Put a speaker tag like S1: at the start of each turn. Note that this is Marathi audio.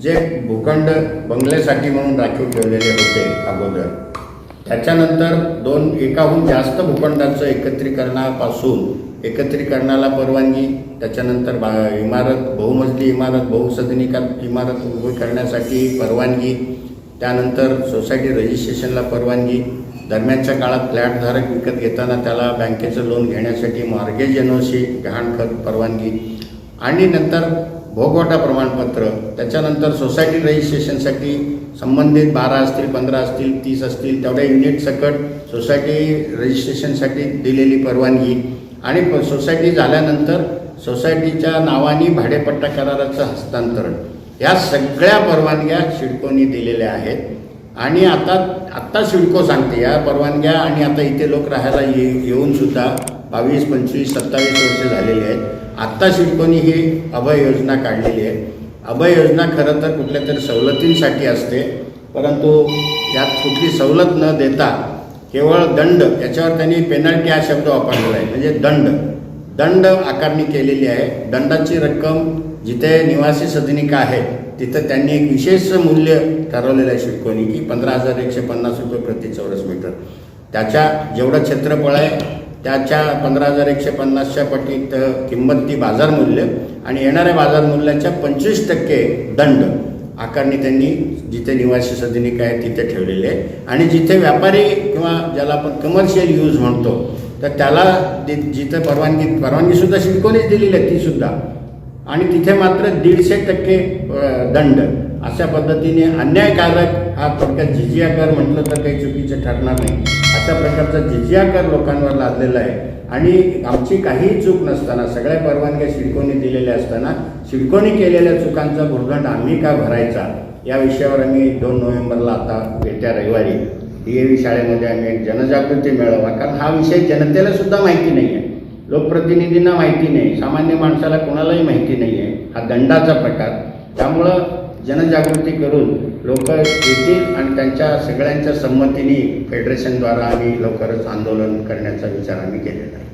S1: जे भूखंड बंगल्यासाठी म्हणून राखीव ठेवलेले होते अगोदर त्याच्यानंतर दोन एकाहून जास्त भूखंडांचं एकत्रीकरणापासून एकत्रीकरणाला परवानगी त्याच्यानंतर बा इमारत बहुमजली इमारत बहुसदनिका इमारत उभी करण्यासाठी परवानगी त्यानंतर सोसायटी रजिस्ट्रेशनला परवानगी दरम्यानच्या काळात फ्लॅटधारक विकत घेताना त्याला बँकेचं लोन घेण्यासाठी मॉर्गेज एनओसी गहाणखत परवानगी आणि नंतर भोगवटा प्रमाणपत्र त्याच्यानंतर सोसायटी रजिस्ट्रेशनसाठी संबंधित बारा असतील पंधरा असतील तीस असतील तेवढ्या युनिट सकट सोसायटी रजिस्ट्रेशनसाठी दिलेली परवानगी. आणि प- सोसायटी झाल्यानंतर सोसायटीच्या नावाने भाडेपट्टा कराराचं हस्तांतरण. या सगळ्या परवानग्या शिडकोनी दिलेल्या आहेत. आणि आता आत्ता शिडको सांगते या परवानग्या आणि आता इथे लोक राहायला ये येऊन सुद्धा बावीस पंचवीस सत्तावीस वर्ष झालेली आहेत. आत्ता सिडकोनी ही अभय योजना काढलेली आहे. अभय योजना खरं तर कुठल्या तरी सवलतींसाठी असते परंतु यात कुठली सवलत न देता केवळ दंड याच्यावर त्यांनी पेनल्टी हा शब्द वापरलेला आहे म्हणजे दंड. दंड आकारणी केलेली आहे. दंडाची रक्कम जिथे निवासी सदनिका आहे तिथं त्यांनी एक विशेष मूल्य ठरवलेलं आहे शिडकोनी की पंधरा हजार एकशे पन्नास रुपये प्रति चौरस मीटर. त्याच्या जेवढं क्षेत्रफळ आहे त्याच्या पंधरा हजार एकशे पन्नासच्या पटीत किंमत ती बाजार मूल्य आणि येणाऱ्या बाजार मूल्याच्या पंचवीस टक्के दंड आकारणी त्यांनी जिथे निवासी सदनिक आहे तिथे ठेवलेली आहे. आणि जिथे व्यापारी किंवा ज्याला आपण कमर्शियल यूज म्हणतो तर त्याला जिथे परवानगी परवानगीसुद्धा शिडकोनीच दिलेली आहे तीसुद्धा आणि तिथे मात्र दीडशे टक्के दंड. अशा पद्धतीने अन्यायकारक हा थोडक्यात झिजिया कर म्हटलं तर काही चुकीचं ठरणार नाही. अशा प्रकारचा झिजिया कर लोकांवर लादलेला आहे. आणि आमची काही चूक नसताना सगळ्या परवानग्या शिडकोनी दिलेल्या असताना शिडकोनी केलेल्या चुकांचा भुर्दंड आम्ही का भरायचा? या विषयावर आम्ही दोन नोव्हेंबरला आता येत्या रविवारी डी ए व्ही शाळेमध्ये आम्ही एक जनजागृती मेळावा कारण हा विषय जनतेला सुद्धा माहिती नाही आहे लोकप्रतिनिधींना माहिती नाही. सामान्य माणसाला कोणालाही माहिती नाही आहे हा दंडाचा प्रकार. त्यामुळं जनजागृती करून लोक येतील आणि त्यांच्या सगळ्यांच्या संमतीने फेडरेशनद्वारा आम्ही लवकरच आंदोलन करण्याचा विचार आम्ही केलेला आहे.